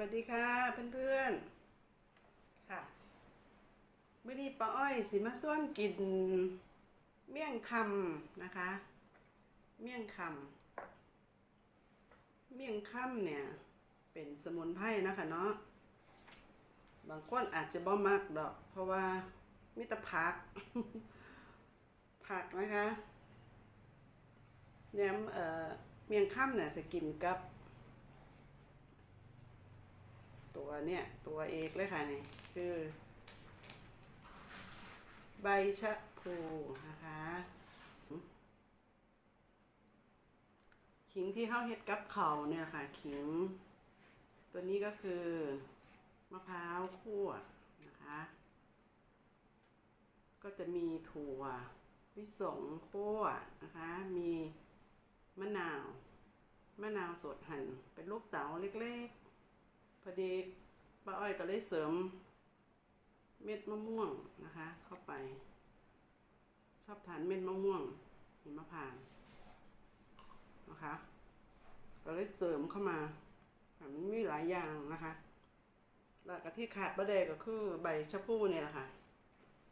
วัสดีค่ะเพื่อนๆ ค่ะมื่อนี้ป้าอ้อยสิมาส่วนกิน เมี่ยงคำนะคะ เมี่ยงคำเมี่ยงคำเนี่ย เป็นสมุนไพรนะคะเนาะบางคนอาจจะบ่มักดอก เพราะว่ามีแต่ผัก ผักนะคะเนี่ยเอ่อเมี่ยงคำเนี่ยจะกินกับ ตัวเนี่ย ตัวเอกเลยค่ะนี่คือ ใบชะพลูนะคะขิงที่เข้าเฮ็ดกับเขาเนี่ยค่ะขิง ตัวนี้ก็คือ มะพร้าวคั่วนะคะ ก็จะมีถั่วลิสงคั่วนะคะ มีมะนาว มะนาวสดหั่นเป็นลูกเต๋าเล็กๆ พอดีป้าอ้อยก็เลยเสริมเม็ดมะม่วงนะคะ เข้าไป ชอบทานเม็ดมะม่วงหิมะพานนะคะก็เลยเสริมเข้ามามันมีหลายอย่างนะคะแล้วก็ที่ขาดบะเดก็คือใบชะพูเนี่ยแหละค่ะ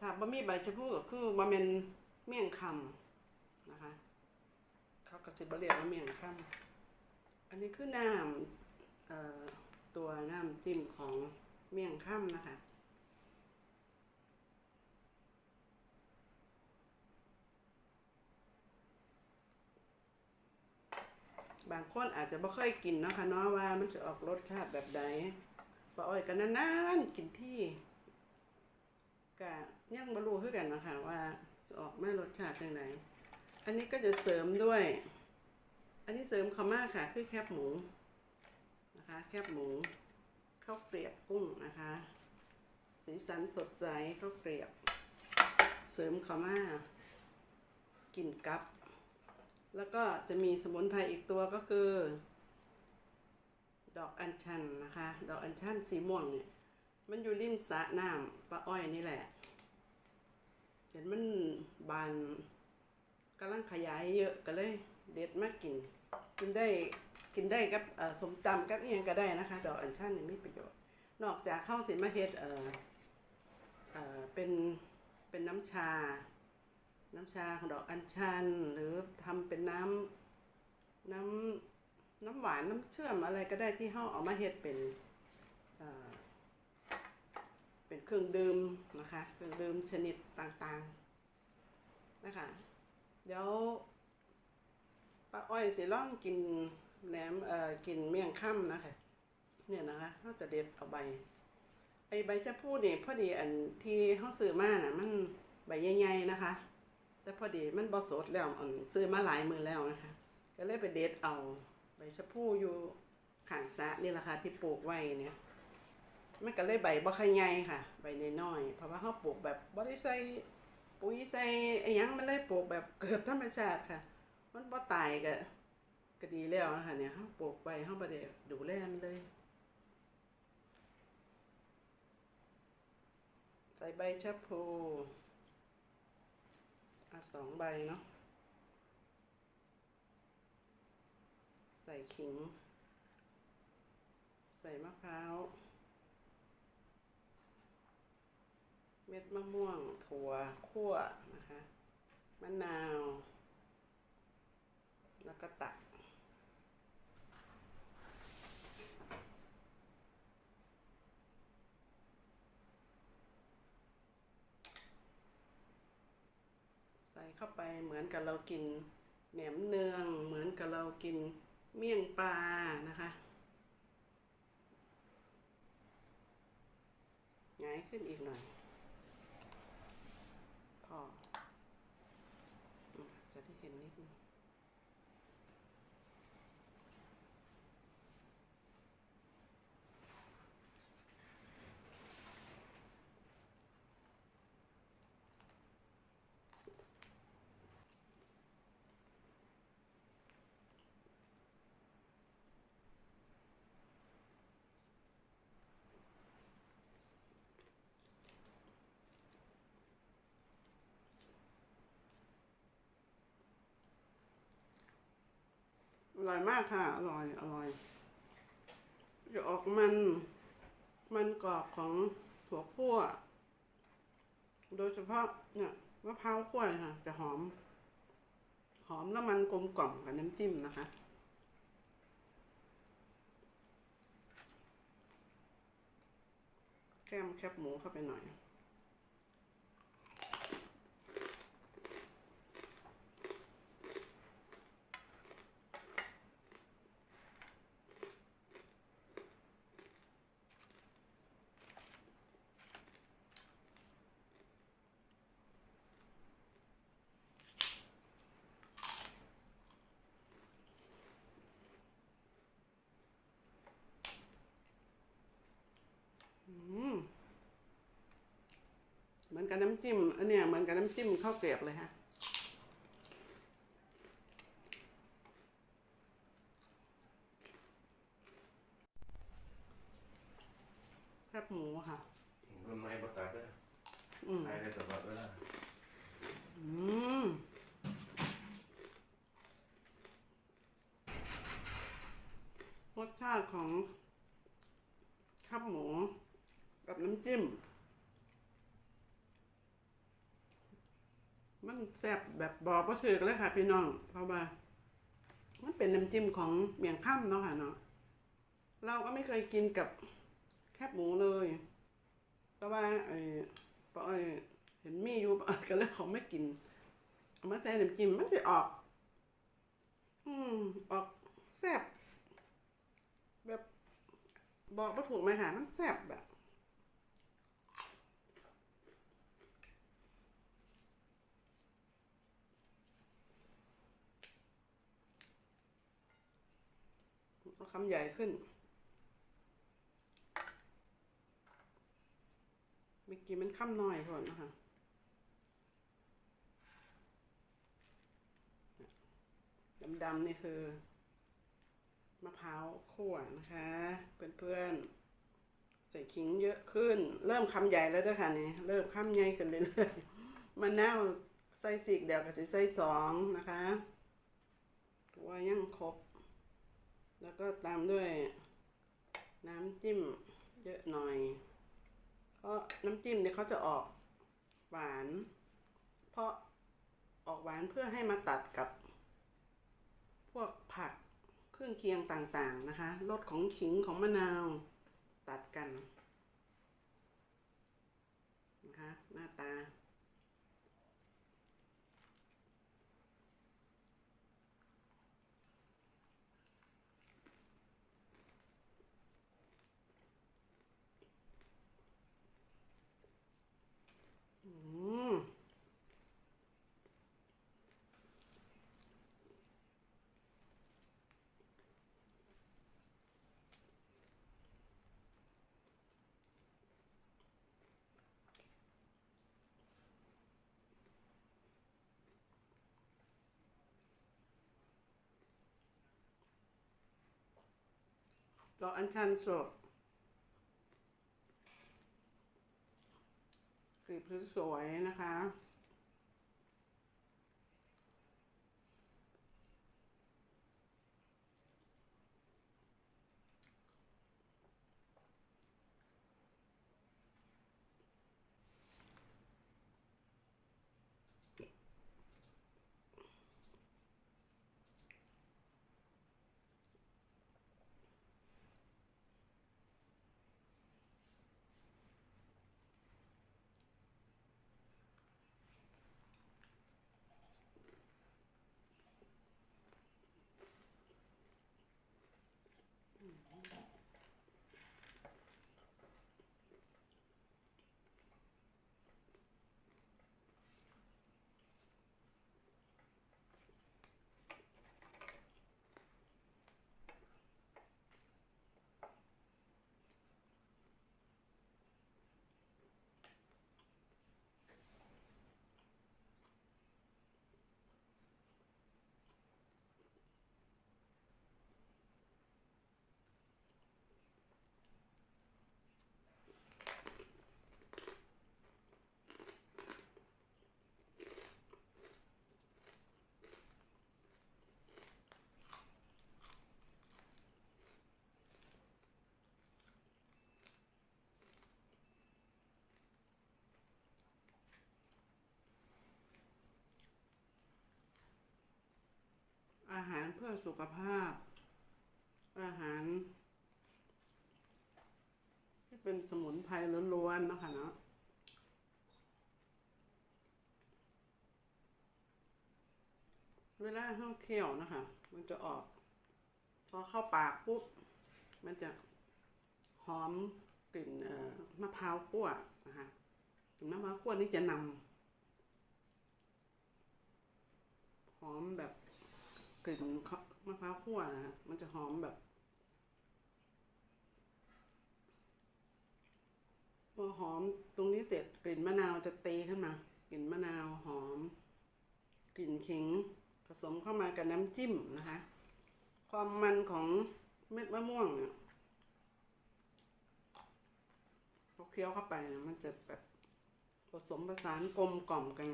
ถ้าบะมีใบชะพูก็คือบะเมนเมี่ยงคำนะคะ เขาก็สิบะเรียกว่าเมี่ยงคำอันนี้คือน้ำเอ่อ ตัวน้ำจิ้มของเมี่ยงคำนะคะ บางคนอาจจะไม่เคยกินเนาะค่ะเนาะว่ามันจะออกรสชาติแบบใดป้าอ้อยกันนานๆกินที่กะยังบรู้คือกันนะคะว่าจะออกมารสชาติยังไงอันนี้ก็จะเสริมด้วย อันนี้เสริมขาวมาค่ะ คือแคบหมู นะคะ แคบหมูข้าวเกรียบกุ้งนะคะ สีสันสดใสข้าวเกรียบ เสริมขาวมากกินกับ แล้วก็จะมีสมุนไพรอีกตัวก็คือ ดอกอัญชันนะคะ ดอกอัญชันสีม่วงเนี่ยมันอยู่ริมสระน้ำปลาอ้อยนี่แหละ เห็นมันบานกำลังขยายเยอะก็เลย เด็ดมากิน กินได้ กินได้กับสมตำกับเอียงก็ได้นะคะ ดอกอัญชันนี่มีประโยชน์ นอกจากข้าวเสิมาเฮ็ดเออเออเป็นเป็นน้ำชา น้ำชาของดอกอัญชัน หรือทำเป็นน้ำน้ำน้ำหวานน้ำเชื่อมอะไรก็ได้ที่เฮาเอามาเฮ็ดเป็นเออเป็นเครื่องดื่มนะคะเครื่องดื่มชนิดต่างๆนะคะเดี๋ยวป้าอ้อยสิลองกิน แหนมเอ่อกินเมี่ยงค่ำนะคะเนี่ยนะคะเราจะเด็ดเอาใบ ไอใบจะพูดนี่พอดีอันที่เฮาซื้อมาน่ะ มันใบใหญ่ๆนะคะ แต่พอดีมันบอสดแล้วอันซื้อมาหลายมือแล้วนะคะ ก็เลยไปเด็ดเอา ใบชะพูอยู่ข้างสะนี่แหละค่ะที่ปลูกไว้เนี่ยมันก็เลยใบบ่ค่อยใหญ่ค่ะ ใบน้อยๆเพราะว่าเขาปลูกแบบบ่ได้ใส่ปุ๋ยใส่ไอ้ยังมันเลยปลูกแบบเกิดธรรมชาติค่ะ มันบ่ตายก็ ก็ดีแล้วนะคะเนี่ยเขาปลูกไปเขาบ่ได้ดูแลมันเลย ใส่ใบชะพูอะสองใบเนาะใส่ขิง ใส่มะพร้าว เม็ดมะม่วง ถั่วคั่วนะคะ มะนาว แล้วก็ตัก เข้าไปเหมือนกับเรากินแหนมเนืองเหมือนกับเรากินเมี่ยงปลานะคะง่ายขึ้นอีกหน่อย พออืมจะได้เห็นนิดนึงอ ร่อยมากค่ะ อร่อย อร่อย จะออกมัน มันกรอบของถั่วคั่ว โดยเฉพาะเนี่ยมะพร้าวคั่วค่ะ จะหอม หอมแล้วมันกลมกล่อมกับน้ำจิ้มนะคะแก้มแคบหมูเข้าไปหน่อย กับน้ำจิ้มอันเนี้ยเหมือนกับน้ำจิ้มข้าวเกรียบเลยฮะแคบหมูค่ะมันไม่ประตัดเลยอืมไอ้ได้ตลอดเวลาอืมรสชาติของข้าวหมูกับน้ำจิ้ม มันแซ่บแบบบอกว่าถือเลยค่ะ พี่น้อง เพราะว่า มันเป็นน้ำจิ้มของเมียงค่ำเนาะค่ะเนาะเราก็ไม่เคยกินกับแคบหมูเลย แต่ว่าไอ้ปอยเห็นมีอยู่ก็เลยเขาไม่กินเอามาใจน้ำจิ้มมันจะออก อืมออกแซ่บแบบบอกว่าถูกไหมค่ะมันแซ่บแบบ เอาคำใหญ่ขึ้น เมื่อกี้มันคำน้อยก่อนนะคะดำๆนี่คือมะพร้าวคั่วนะคะ เพื่อนๆ ใส่ขิงเยอะขึ้น เริ่มคำใหญ่แล้วด้วยค่ะนี่เริ่มคำใหญ่ขึ้นเรื่อยๆมะนาวใส่สีกเดียวกับใส่สองนะคะตัวยังครบ แล้วก็ตามด้วยน้ำจิ้มเยอะหน่อยเพราะน้ำจิ้มเนี่ยเขาจะออกหวาน เพราะออกหวานเพื่อให้มาตัดกับ พวกผักเครื่องเคียงต่างๆนะคะรสของขิงของมะนาวตัดกันนะคะหน้าตา อืม ดอกอัญชันสดกลีบสวยนะคะ หารเพื่อสุขภาพ อาหาร ที่เป็นสมุนไพรล้วนๆนะคะเนาะเวลาห้าเคี่ยวนะคะ มันจะออก พอเข้าปากปุ๊บ มันจะหอมกลิ่นมะพร้าวคั่วนะคะกลิ่นมะพร้าวคั่วนี่จะนำหอมแบบ กลิ่นมะพร้าวคั่วนะฮะมันจะหอมแบบพอหอมตรงนี้เสร็จกลิ่นมะนาวจะตีขึ้นมากลิ่นมะนาวหอม กลิ่นขิงผสมเข้ามากับน้ำจิ้มนะคะ ความมันของเม็ดมะม่วงเนี่ยพอเคี้ยวเข้าไปนี่ยมันจะแบบผสมผสานกลมกล่อมกัน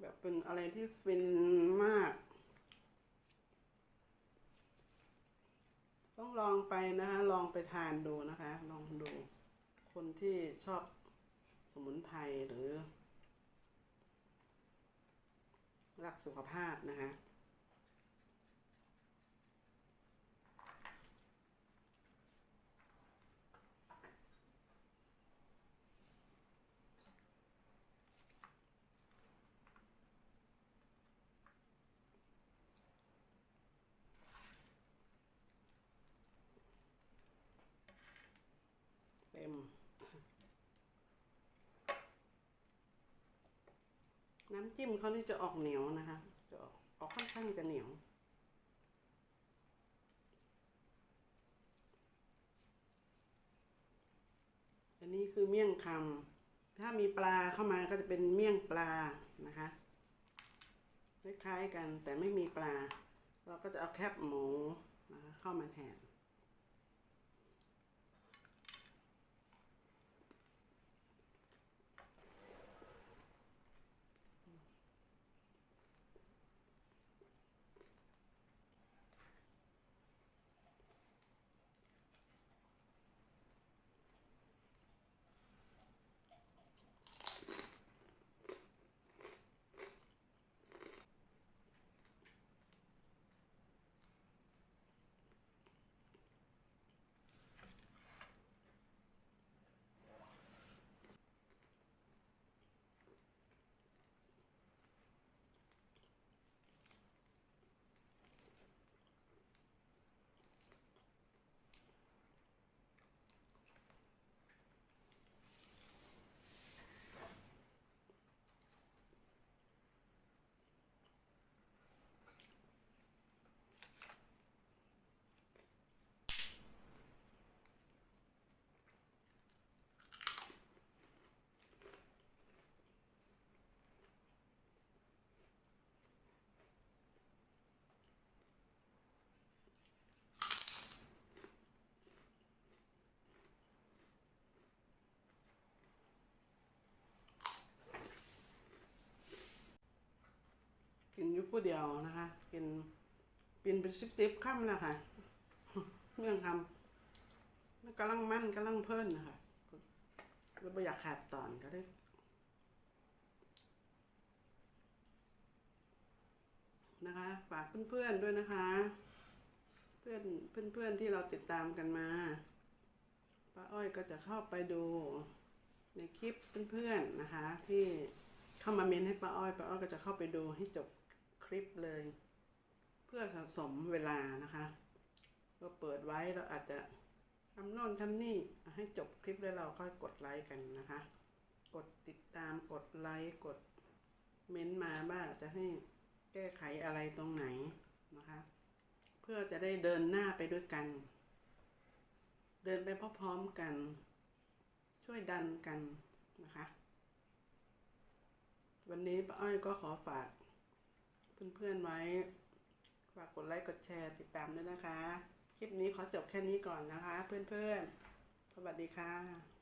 แบบเป็นอะไรที่ฟินมาก ต้องลองไปนะคะลองไปทานดูนะคะ ลองดู คนที่ชอบสมุนไพรหรือ รักสุขภาพนะคะ เต็ม น้ำจิ้มเขานี่จะออกเหนียวนะคะ จะออกออกค่อนข้างจะเหนียวอันนี้คือเมี่ยงคำถ้ามีปลาเข้ามาก็จะเป็นเมี่ยงปลานะคะคล้ายๆกันแต่ไม่มีปลา เราก็จะเอาแคบหมูนะคะเข้ามาแทน ผู้เดียวนะคะ กินกินเป็นซิบซิบๆค่ำแล้วค่ะเรื่องทำกำลังมั่นกำลังเพิ่นนะคะก็ไม่อยากขาดตอนก็ได้นะคะฝากเพื่อนๆด้วยนะคะ เพื่อนเพื่อนๆที่เราติดตามกันมาป้าอ้อยก็จะเข้าไปดูในคลิปเพื่อนๆนะคะ ที่เข้ามาเมนให้ป้าอ้อยป้าอ้อยก็จะเข้าไปดูให้จบ คลิปเลย เพื่อสะสมเวลานะคะก็เปิดไว้เราอาจจะทำโน่นทำนี่ให้จบคลิปแล้วเราก็กดไลค์กันนะคะ กดติดตามกดไลค์กดเม้นต์มาบ้างจะให้แก้ไขอะไรตรงไหนนะคะ เพื่อจะได้เดินหน้าไปด้วยกัน เดินไปพร้อมๆกัน ช่วยดันกันนะคะ วันนี้ป้าอ้อยก็ขอฝาก เพื่อนๆไว้ฝากกดไลค์กดแชร์ติดตามด้วยนะคะ คลิปนี้ขอจบแค่นี้ก่อนนะคะ เพื่อนๆ สวัสดีค่ะ